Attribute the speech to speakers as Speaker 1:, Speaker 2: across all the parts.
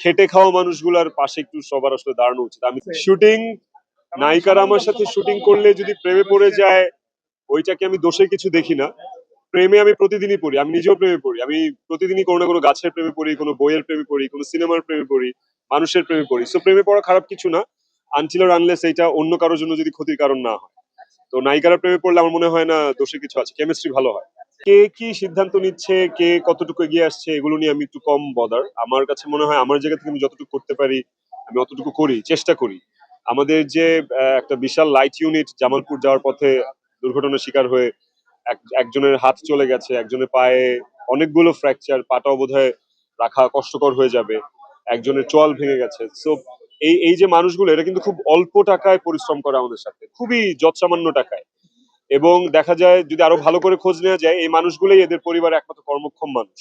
Speaker 1: খেটে খাওয়া মানুষগুলোর পাশে একটু সবার আসলে দাঁড়ানো উচিত। আমি শুটিং নায়িকারা আমার সাথে শুটিং করলে যদি প্রেমে পড়ে যায় ওইটাকে আমি দোষে কিছু দেখি না। প্রেমে আমি প্রতিদিনই পড়ি আমি নিজেও প্রেমে পড়ি। আমি প্রতিদিনই কোনো না কোনো গাছের প্রেমে পড়ি কোনো বইয়ের প্রেমে পড়ি কোনো সিনেমার প্রেমে পড়ি মানুষের প্রেমে পড়ি। সো প্রেমে পড়া খারাপ কিছু না। আনছিল আনলেস এইটা অন্য কারোর জন্য যদি ক্ষতির কারণ না হয়। তো নায়িকারা প্রেমে পড়লে আমার মনে হয় না দোষে কিছু আছে। কেমিস্ট্রি ভালো হয়। কে কি সিদ্ধান্ত নিচ্ছে, কে কতটুকু এগিয়ে আসছে, এগুলো নিয়ে আমি একটু কম বদার আমার কাছে মনে হয় আমার জায়গা থেকে আমি যতটুকু করতে পারি, আমি অতটুকু করি, চেষ্টা করি। আমাদের যে একটা বিশাল লাইট ইউনিট জামালপুর যাওয়ার পথে দুর্ঘটনার শিকার হয়ে এক- একজনের হাত চলে গেছে, একজনের পায়ে অনেকগুলো ফ্র্যাকচার পাটাও বোধহয় রাখা কষ্টকর হয়ে যাবে, একজনের চল ভেঙে গেছে। সো এই এই যে মানুষগুলো, এরা কিন্তু খুব অল্প টাকায় পরিশ্রম করে আমাদের সাথে। খুবই যৎসামান্য টাকায়। এবং দেখা যায় যদি আরও ভালো করে খোঁজ নেওয়া যায় এই মানুষগুলোই এদের পরিবার একমাত্র কর্মক্ষম মানুষ।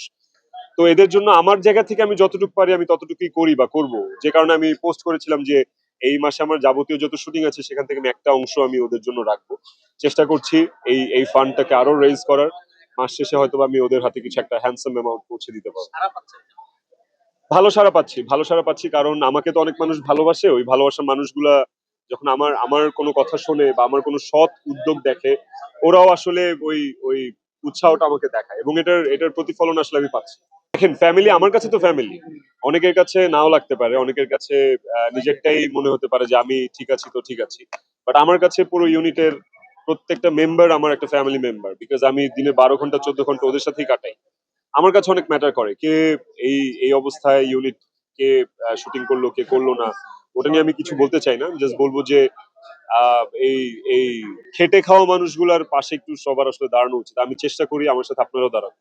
Speaker 1: তো এদের জন্য আমার জায়গা থেকে আমি যতটুকু পারি আমি ততটুকুই করি বা করব। যে কারণে আমি পোস্ট করেছিলাম যে এই মাসে আমার যাবতীয় যত শুটিং আছে সেখান থেকে আমি একটা অংশ আমি ওদের জন্য রাখব। চেষ্টা করছি এই এই ফান্ডটাকে আরও রেজ করার। মাস শেষে হয়তো আমি ওদের হাতে কিছু একটা হ্যান্ডসাম অ্যামাউন্ট পৌঁছে দিতে পারব। ভালো সারা পাচ্ছি ভালো সারা পাচ্ছি কারণ আমাকে তো অনেক মানুষ ভালোবাসে ওই ভালোবাসার মানুষগুলা যখন আমার আমার কোনো কথা শোনে বা আমার কোনো সৎ উদ্যোগ দেখে, ওরাও আসলে ওই ওই উৎসাহটা আমাকে দেখায় এবং এটার এটার প্রতিফলন আসলে আমি পাচ্ছি। দেখেন ফ্যামিলি আমার কাছে তো ফ্যামিলি অনেকের কাছে নাও লাগতে পারে, অনেকের কাছে নিজেরটাই মনে হতে পারে যে আমি ঠিক আছি তো ঠিক আছি। বাট আমার কাছে পুরো ইউনিটের প্রত্যেকটা মেম্বার আমার একটা ফ্যামিলি মেম্বার বিকজ আমি দিনে বারো ঘণ্টা, চোদ্দ ঘণ্টা ওদের সাথেই কাটাই। আমার কাছে অনেক ম্যাটার করে, কে এই এই অবস্থায় ইউনিট কে শুটিং করল, কে করল না। ওটা নিয়ে আমি কিছু বলতে চাই না। জাস্ট বলব যে এই এই খেটে খাওয়া মানুষগুলার পাশে একটু সবার আসলে দাঁড়ানো উচিত। আমি চেষ্টা করি আমার সাথে আপনারাও দাঁড়ান।